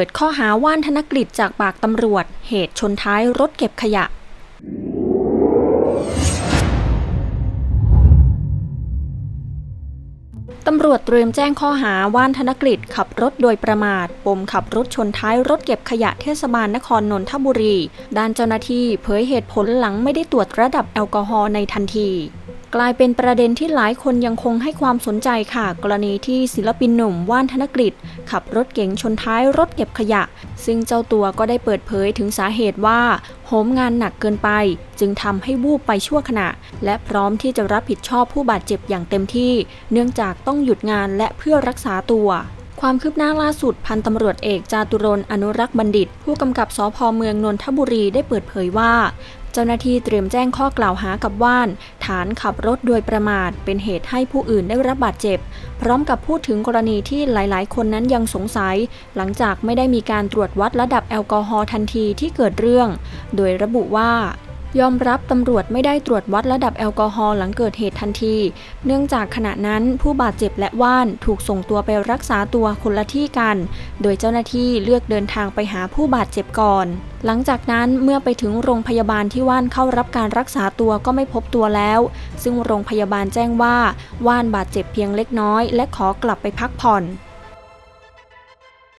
ปิดข้อหาว่านธนกฤษจากปากตำรวจ เหตุชนท้ายรถเก็บขยะตำรวจเตรียมแจ้งข้อหาว่านธนกฤษขับรถโดยประมาท ปมขับรถชนท้ายรถเก็บขยะเทศบาลนครนนทบุรี ด้านเจ้าหน้าที่เผยเหตุผลหลังไม่ได้ตรวจระดับแอลกอฮอล์ในทันที กลายเป็นประเด็นที่หลายคนยังคงให้ความสนใจค่ะ กรณีที่ศิลปินหนุ่มว่านธนกฤษขับรถเก๋งชนท้ายรถเก็บขยะ ซึ่งเจ้าตัวก็ได้เปิดเผยถึงสาเหตุว่าโหมงานหนักเกินไป จึงทำให้วูบไปชั่วขณะ และพร้อมที่จะรับผิดชอบผู้บาดเจ็บอย่างเต็มที่ เนื่องจากต้องหยุดงานและเพื่อรักษาตัวความคืบหน้าล่าสุดพันตำรวจเอกจาตุรนต์อนุรักษ์บัณฑิต ผู้กำกับสพเมืองนนทบุรีได้เปิดเผยว่า เจ้าหน้าที่เตรียมแจ้งข้อกล่าวหากับว่าน ฐานขับรถโดยประมาท เป็นเหตุให้ผู้อื่นได้รับบาดเจ็บ พร้อมกับพูดถึงกรณีที่หลาย ๆ คนนั้นยังสงสัย หลังจากไม่ได้มีการตรวจวัดระดับแอลกอฮอล์ทันทีที่เกิดเรื่อง โดยระบุว่า ยอมรับตำรวจไม่ได้ตรวจวัดระดับแอลกอฮอล์หลังเกิดเหตุทันที เนื่องจากขณะนั้นผู้บาดเจ็บและว่านถูกส่งตัวไปรักษาตัวคนละที่กัน โดยเจ้าหน้าที่เลือกเดินทางไปหาผู้บาดเจ็บก่อน หลังจากนั้นเมื่อไปถึงโรงพยาบาลที่ว่านเข้ารับการรักษาตัวก็ไม่พบตัวแล้ว ซึ่งโรงพยาบาลแจ้งว่าว่านบาดเจ็บเพียงเล็กน้อย และขอกลับไปพักผ่อน